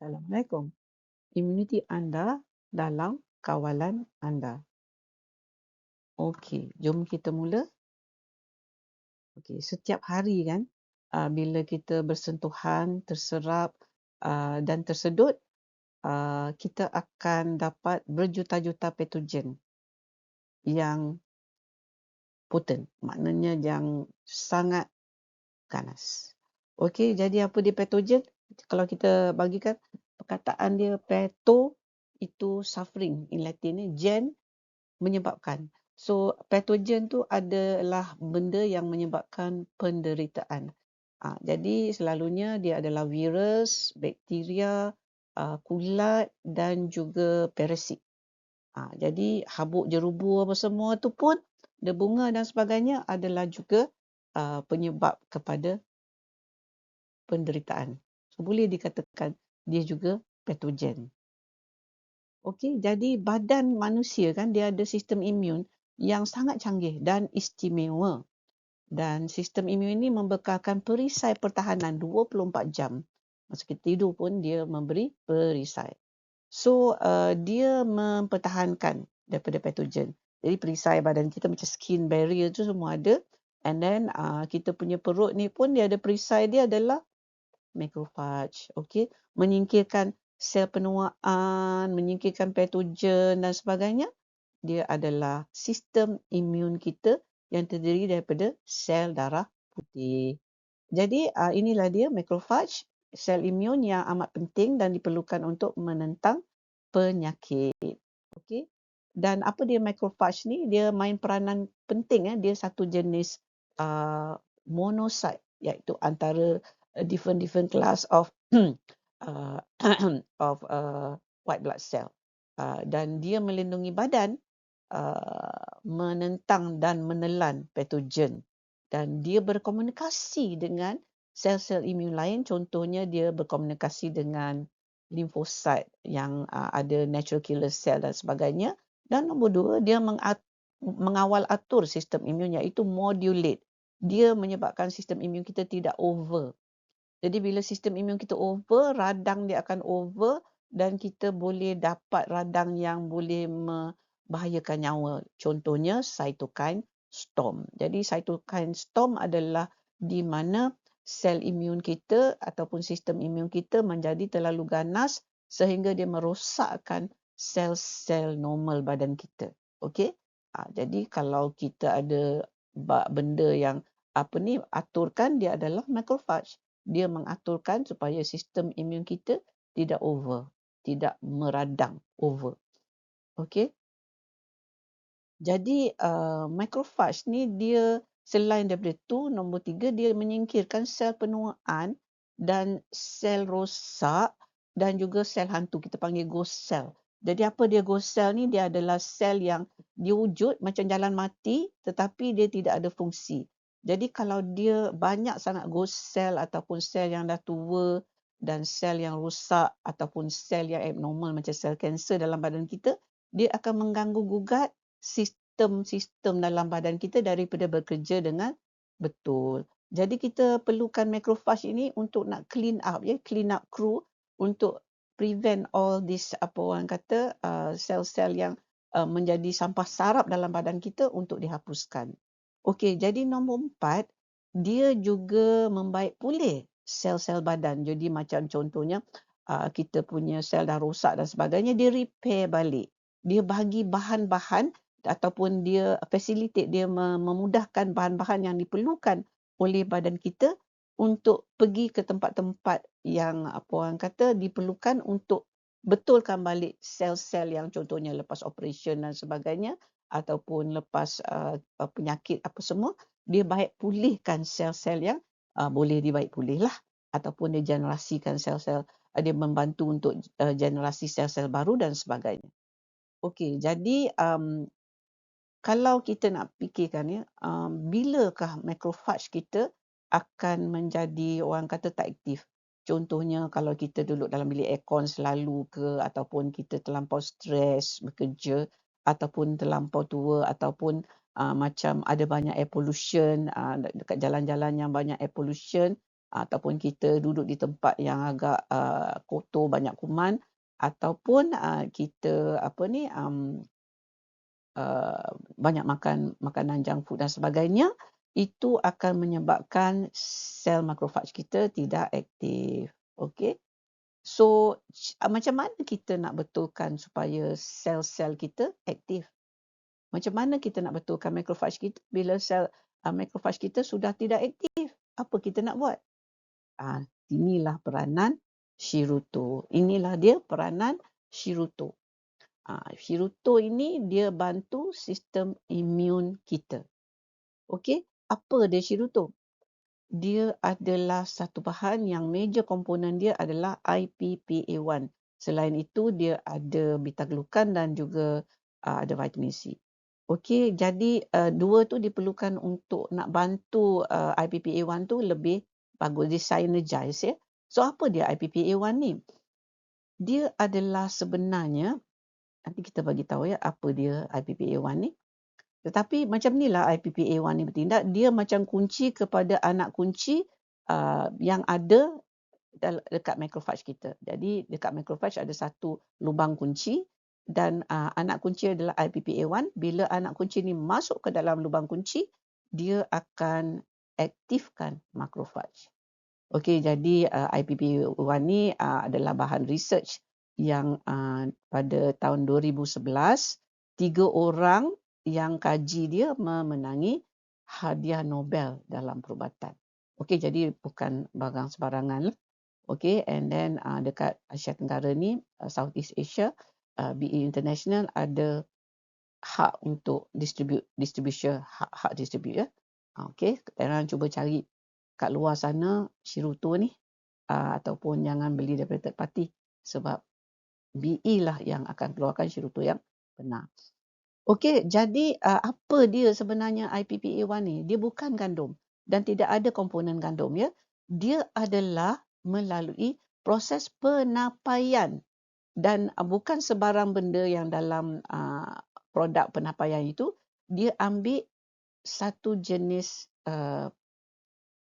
Assalamualaikum. Imuniti anda dalam kawalan anda. Okey, jom kita mula. Okey, setiap hari kan uh, bila kita bersentuhan, terserap uh, dan tersedut, uh, kita akan dapat berjuta-juta patogen yang potent, maknanya yang sangat ganas. Okey, jadi apa dia patogen? Kalau kita bagikan perkataan dia peto itu suffering in Latin ni gen menyebabkan. So pathogen tu adalah benda yang menyebabkan penderitaan. Ha, jadi selalunya dia adalah virus, bakteria, uh, kulat dan juga parasit. Ha, jadi habuk jerubu apa semua tu pun debunga dan sebagainya adalah juga uh, penyebab kepada penderitaan boleh dikatakan dia juga patogen. Okey, jadi badan manusia kan dia ada sistem imun yang sangat canggih dan istimewa. Dan sistem imun ini membekalkan perisai pertahanan 24 jam. Masa kita tidur pun dia memberi perisai. So, uh, dia mempertahankan daripada patogen. Jadi perisai badan kita macam skin barrier tu semua ada. And then uh, kita punya perut ni pun dia ada perisai dia adalah macrophage okey menyingkirkan sel penuaan menyingkirkan patogen dan sebagainya dia adalah sistem imun kita yang terdiri daripada sel darah putih. Jadi uh, inilah dia macrophage sel imun yang amat penting dan diperlukan untuk menentang penyakit okey dan apa dia macrophage ni? Dia main peranan penting eh. Dia satu jenis uh, monocyte iaitu antara different different class of uh, of uh, white blood cell. Uh, dan dia melindungi badan uh, menentang dan menelan patogen. Dan dia berkomunikasi dengan sel-sel imun lain. Contohnya dia berkomunikasi dengan limfosit yang uh, ada natural killer cell dan sebagainya. Dan nombor dua dia mengat- mengawal atur sistem imun iaitu modulate. Dia menyebabkan sistem imun kita tidak over jadi bila sistem imun kita over, radang dia akan over dan kita boleh dapat radang yang boleh membahayakan nyawa. Contohnya cytokine storm. Jadi cytokine storm adalah di mana sel imun kita ataupun sistem imun kita menjadi terlalu ganas sehingga dia merosakkan sel-sel normal badan kita. Okey? Ha, jadi kalau kita ada benda yang apa ni aturkan dia adalah macrophage dia mengaturkan supaya sistem imun kita tidak over, tidak meradang over. Okey. Jadi uh, macrophage ni dia selain daripada tu nombor tiga dia menyingkirkan sel penuaan dan sel rosak dan juga sel hantu kita panggil ghost cell. Jadi apa dia ghost cell ni dia adalah sel yang dia wujud macam jalan mati tetapi dia tidak ada fungsi. Jadi kalau dia banyak sangat ghost cell ataupun sel yang dah tua dan sel yang rosak ataupun sel yang abnormal macam sel kanser dalam badan kita, dia akan mengganggu gugat sistem-sistem dalam badan kita daripada bekerja dengan betul. Jadi kita perlukan macrophage ini untuk nak clean up ya, clean up crew untuk prevent all this apa orang kata uh, sel-sel yang uh, menjadi sampah sarap dalam badan kita untuk dihapuskan. Okey, jadi nombor empat, dia juga membaik pulih sel-sel badan. Jadi macam contohnya, kita punya sel dah rosak dan sebagainya, dia repair balik. Dia bagi bahan-bahan ataupun dia facilitate, dia memudahkan bahan-bahan yang diperlukan oleh badan kita untuk pergi ke tempat-tempat yang apa orang kata diperlukan untuk betulkan balik sel-sel yang contohnya lepas operation dan sebagainya ataupun lepas uh, penyakit apa semua dia baik pulihkan sel-sel yang uh, boleh dibaik pulih lah ataupun dia generasikan sel-sel uh, dia membantu untuk uh, generasi sel-sel baru dan sebagainya. Okey, jadi um, kalau kita nak fikirkan ya, um, bilakah macrophage kita akan menjadi orang kata tak aktif? Contohnya kalau kita duduk dalam bilik aircon selalu ke ataupun kita terlampau stres bekerja, ataupun terlampau tua ataupun uh, macam ada banyak air pollution uh, dekat jalan-jalan yang banyak air pollution ataupun kita duduk di tempat yang agak uh, kotor banyak kuman ataupun uh, kita apa ni um, uh, banyak makan makanan junk food dan sebagainya itu akan menyebabkan sel makrofag kita tidak aktif. Okey so uh, macam mana kita nak betulkan supaya sel-sel kita aktif macam mana kita nak betulkan makrofag kita bila sel uh, makrofag kita sudah tidak aktif apa kita nak buat Ah, inilah peranan Shiruto. Inilah dia peranan Shiruto. Ah, Shiruto ini dia bantu sistem imun kita. Okey, apa dia Shiruto? Dia adalah satu bahan yang major komponen dia adalah IPPA1. Selain itu dia ada beta glukan dan juga uh, ada vitamin C. Okey, jadi uh, dua tu diperlukan untuk nak bantu uh, IPPA1 tu lebih bagus dia synergize ya. So apa dia IPPA1 ni? Dia adalah sebenarnya nanti kita bagi tahu ya apa dia IPPA1 ni. Tetapi macam inilah IPPA1 ni bertindak, dia macam kunci kepada anak kunci uh, yang ada dekat macrophage kita. Jadi dekat macrophage ada satu lubang kunci dan uh, anak kunci adalah IPPA1. Bila anak kunci ni masuk ke dalam lubang kunci, dia akan aktifkan makrofag. Okey, jadi uh, IPP1 ni uh, adalah bahan research yang uh, pada tahun 2011 tiga orang yang kaji dia memenangi hadiah Nobel dalam perubatan. Okey, jadi bukan barang sembarangan. Okey, and then uh, dekat Asia Tenggara ni, uh, Southeast Asia, uh, BE International ada hak untuk distribute distribution hak hak distribute ya. Okey, sekarang cuba cari kat luar sana Shiruto ni uh, ataupun jangan beli daripada third party sebab BE lah yang akan keluarkan Shiruto yang benar. Okey, jadi uh, apa dia sebenarnya IPPA1 ni? Dia bukan gandum dan tidak ada komponen gandum ya. Dia adalah melalui proses penapaian dan uh, bukan sebarang benda yang dalam uh, produk penapaian itu dia ambil satu jenis uh,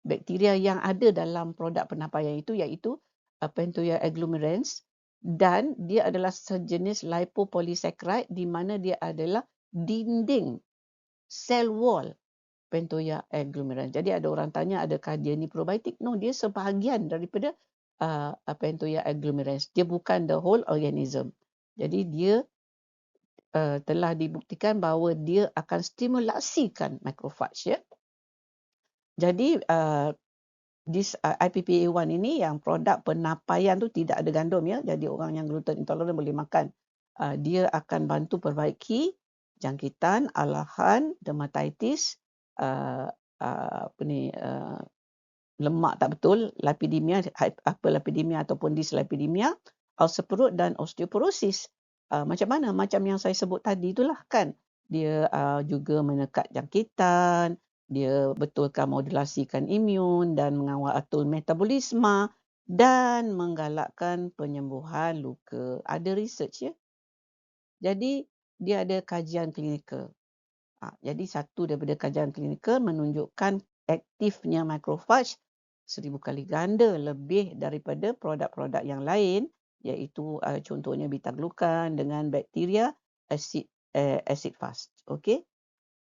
bakteria yang ada dalam produk penapaian itu iaitu uh, Pentoya agglomerans dan dia adalah sejenis lipopolysaccharide di mana dia adalah dinding cell wall Pentoya agglomerans. Jadi ada orang tanya adakah dia ni probiotik? No, dia sebahagian daripada uh, Pentoya agglomerans. Dia bukan the whole organism. Jadi dia uh, telah dibuktikan bahawa dia akan stimulasikan macrophage ya. Jadi uh, this uh, IPPA1 ini yang produk penapaian tu tidak ada gandum ya. Jadi orang yang gluten intolerant boleh makan. Uh, dia akan bantu perbaiki jangkitan, alahan, dermatitis, uh, uh, apa ni, uh, lemak tak betul, lipidemia, hyperlipidemia ataupun dyslipidemia, ulcer perut dan osteoporosis. Uh, macam mana? Macam yang saya sebut tadi itulah kan. Dia uh, juga menekat jangkitan, dia betulkan modulasikan imun dan mengawal atur metabolisme dan menggalakkan penyembuhan luka. Ada research ya. Jadi dia ada kajian klinikal. Ha, jadi satu daripada kajian klinikal menunjukkan aktifnya macrophage seribu kali ganda lebih daripada produk-produk yang lain iaitu uh, contohnya beta glukan dengan bakteria acid uh, acid fast. Okay.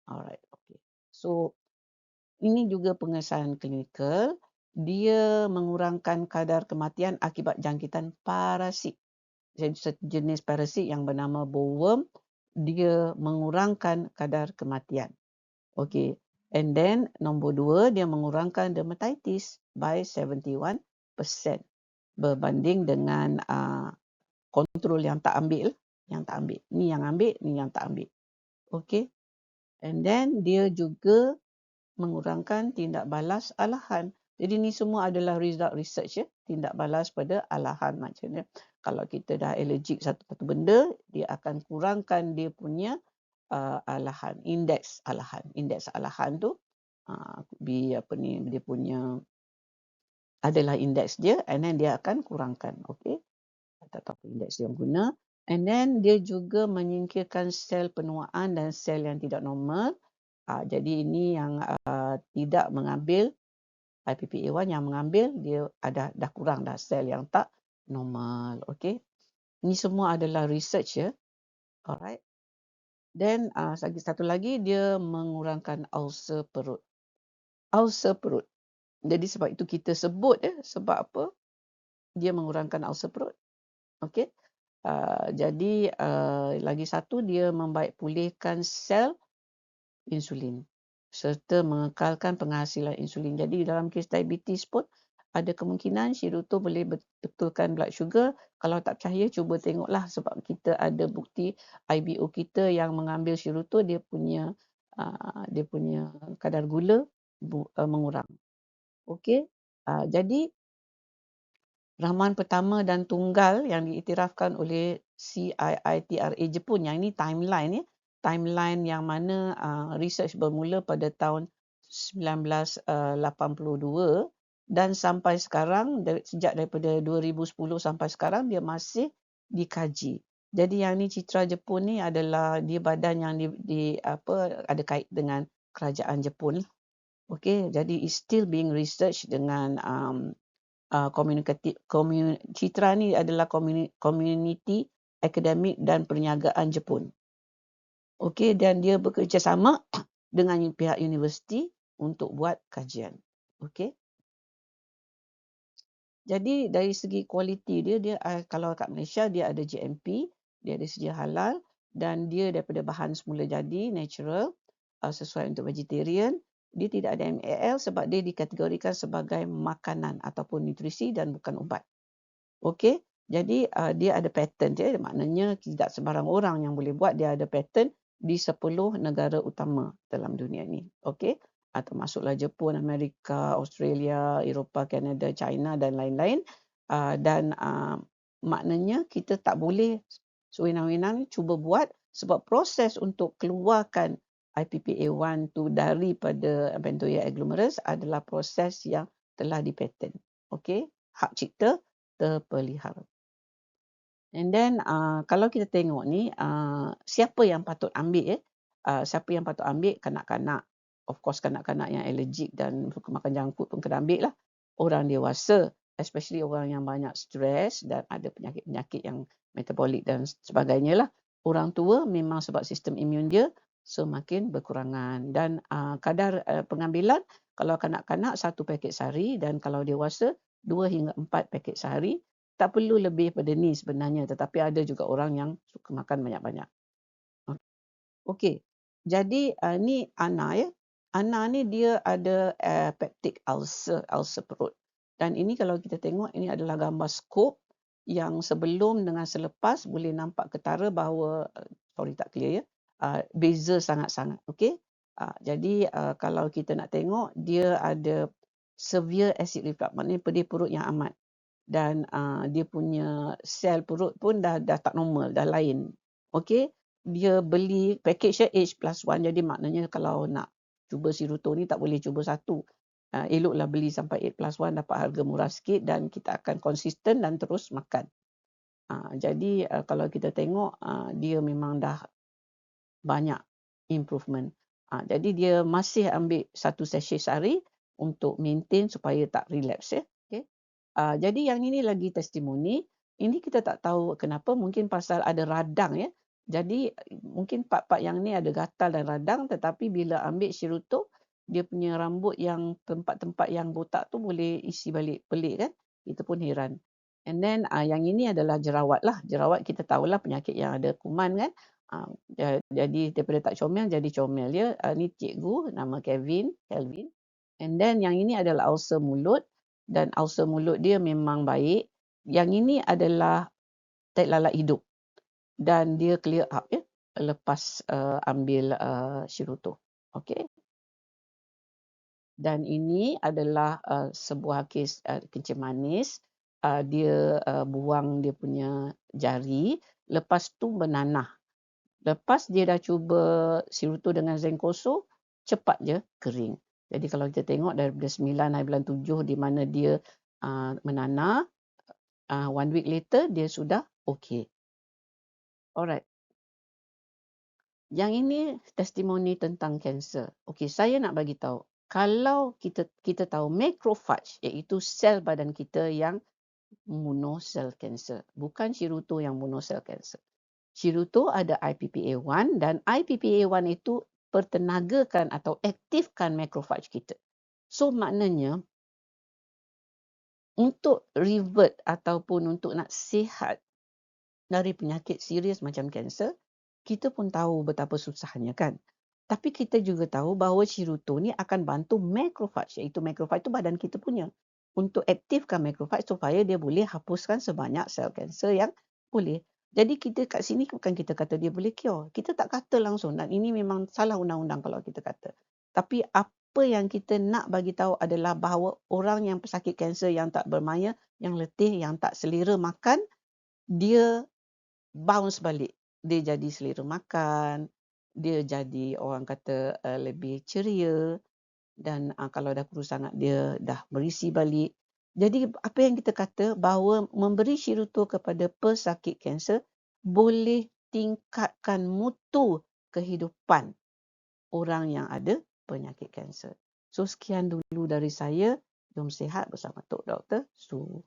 Alright. Okay. So ini juga pengesahan klinikal dia mengurangkan kadar kematian akibat jangkitan parasit jenis parasit yang bernama bowworm dia mengurangkan kadar kematian okey and then nombor dua dia mengurangkan dermatitis by 71% berbanding dengan uh, kontrol yang tak ambil yang tak ambil ni yang ambil ni yang tak ambil okey and then dia juga mengurangkan tindak balas alahan. Jadi ni semua adalah result research ya, tindak balas pada alahan macamnya. Kalau kita dah allergic satu-satu benda, dia akan kurangkan dia punya uh, alahan, indeks alahan. Indeks alahan tu uh, bi apa ni dia punya adalah indeks dia and then dia akan kurangkan, okey. Tak tahu indeks yang guna. And then dia juga menyingkirkan sel penuaan dan sel yang tidak normal. Uh, jadi ini yang uh, tidak mengambil IPPA1 yang mengambil dia ada dah kurang dah sel yang tak normal. Okey. Ini semua adalah research ya. Alright. Then uh, satu lagi dia mengurangkan ulcer perut. Ulcer perut. Jadi sebab itu kita sebut ya sebab apa? Dia mengurangkan ulcer perut. Okey. Uh, jadi uh, lagi satu dia membaik pulihkan sel insulin serta mengekalkan penghasilan insulin. Jadi dalam kes diabetes pun ada kemungkinan siruto boleh betulkan blood sugar. Kalau tak percaya cuba tengoklah sebab kita ada bukti IBO kita yang mengambil siruto dia punya uh, dia punya kadar gula uh, mengurang. Okey. Uh, jadi ramuan pertama dan tunggal yang diiktirafkan oleh CIITRA Jepun yang ini timeline ya timeline yang mana uh, research bermula pada tahun 1982 uh, dan sampai sekarang sejak daripada 2010 sampai sekarang dia masih dikaji. Jadi yang ni citra Jepun ni adalah dia badan yang di, di apa ada kait dengan kerajaan Jepun. Okay, jadi it's still being researched dengan um, uh, community, community, citra ni adalah community, community akademik dan perniagaan Jepun. Okey dan dia bekerjasama dengan pihak universiti untuk buat kajian. Okey. Jadi dari segi kualiti dia dia ah, kalau kat Malaysia dia ada GMP, dia ada sedia halal dan dia daripada bahan semula jadi natural uh, sesuai untuk vegetarian. Dia tidak ada MAL sebab dia dikategorikan sebagai makanan ataupun nutrisi dan bukan ubat. Okey. Jadi uh, dia ada patent dia maknanya tidak sebarang orang yang boleh buat dia ada patent di 10 negara utama dalam dunia ni. Okey, atau ah, masuklah Jepun, Amerika, Australia, Eropah, Kanada, China dan lain-lain. Uh, dan uh, maknanya kita tak boleh sewenang-wenang cuba buat sebab proses untuk keluarkan IPPA1 tu daripada bentoya agglomerus adalah proses yang telah dipatent. Okey, hak cipta terpelihara. And then uh, kalau kita tengok ni uh, siapa yang patut ambil eh? Uh, siapa yang patut ambil kanak-kanak. Of course kanak-kanak yang allergic dan suka makan food pun kena ambil lah. Orang dewasa especially orang yang banyak stres dan ada penyakit-penyakit yang metabolik dan sebagainya lah. Orang tua memang sebab sistem imun dia semakin berkurangan dan uh, kadar uh, pengambilan kalau kanak-kanak satu paket sehari dan kalau dewasa dua hingga empat paket sehari tak perlu lebih pada ni sebenarnya tetapi ada juga orang yang suka makan banyak-banyak. Okey. Jadi uh, ni Ana ya. Ana ni dia ada uh, peptic ulcer, ulcer perut. Dan ini kalau kita tengok ini adalah gambar skop yang sebelum dengan selepas boleh nampak ketara bahawa uh, sorry tak clear ya. Uh, beza sangat-sangat. Okey. Uh, jadi uh, kalau kita nak tengok dia ada severe acid reflux maknanya pedih perut yang amat dan uh, dia punya sel perut pun dah dah tak normal, dah lain. Okey, dia beli package H plus 1 jadi maknanya kalau nak cuba siruto ni tak boleh cuba satu. Uh, eloklah beli sampai 8 plus 1 dapat harga murah sikit dan kita akan konsisten dan terus makan. Uh, jadi uh, kalau kita tengok uh, dia memang dah banyak improvement. Uh, jadi dia masih ambil satu sachet sehari untuk maintain supaya tak relapse ya. Uh, jadi yang ini lagi testimoni. Ini kita tak tahu kenapa. Mungkin pasal ada radang ya. Jadi mungkin part-part yang ni ada gatal dan radang. Tetapi bila ambil siruto, dia punya rambut yang tempat-tempat yang botak tu boleh isi balik pelik kan. Itu pun heran. And then uh, yang ini adalah jerawat lah. Jerawat kita tahulah penyakit yang ada kuman kan. Uh, jadi daripada tak comel jadi comel ya. Uh, ni cikgu nama Kevin, Kelvin. And then yang ini adalah ulcer mulut dan ulcer mulut dia memang baik. Yang ini adalah tek lalat hidup dan dia clear up ya lepas uh, ambil uh, siruto. Okey. Dan ini adalah uh, sebuah kes uh, kencing manis. Uh, dia uh, buang dia punya jari. Lepas tu bernanah. Lepas dia dah cuba siruto dengan zenkoso, cepat je kering. Jadi kalau kita tengok daripada 9 hari bulan 7 di mana dia uh, menanah, uh, one week later dia sudah okey. Alright. Yang ini testimoni tentang kanser. Okey, saya nak bagi tahu. kalau kita kita tahu macrophage iaitu sel badan kita yang membunuh sel kanser bukan ciruto yang membunuh sel kanser ciruto ada IPPA1 dan IPPA1 itu pertenagakan atau aktifkan macrophage kita so maknanya untuk revert ataupun untuk nak sihat dari penyakit serius macam kanser kita pun tahu betapa susahnya kan tapi kita juga tahu bahawa ciruto ni akan bantu macrophage iaitu macrophage itu badan kita punya untuk aktifkan macrophage supaya dia boleh hapuskan sebanyak sel kanser yang boleh. Jadi kita kat sini bukan kita kata dia boleh cure. Kita tak kata langsung dan ini memang salah undang-undang kalau kita kata. Tapi apa yang kita nak bagi tahu adalah bahawa orang yang pesakit kanser yang tak bermaya, yang letih, yang tak selera makan, dia bounce balik. Dia jadi selera makan, dia jadi orang kata uh, lebih ceria dan uh, kalau dah kurus sangat dia dah berisi balik. Jadi apa yang kita kata bahawa memberi shiruto kepada pesakit kanser boleh tingkatkan mutu kehidupan orang yang ada penyakit kanser. So sekian dulu dari saya. Jom sehat bersama Tok Dr. Su.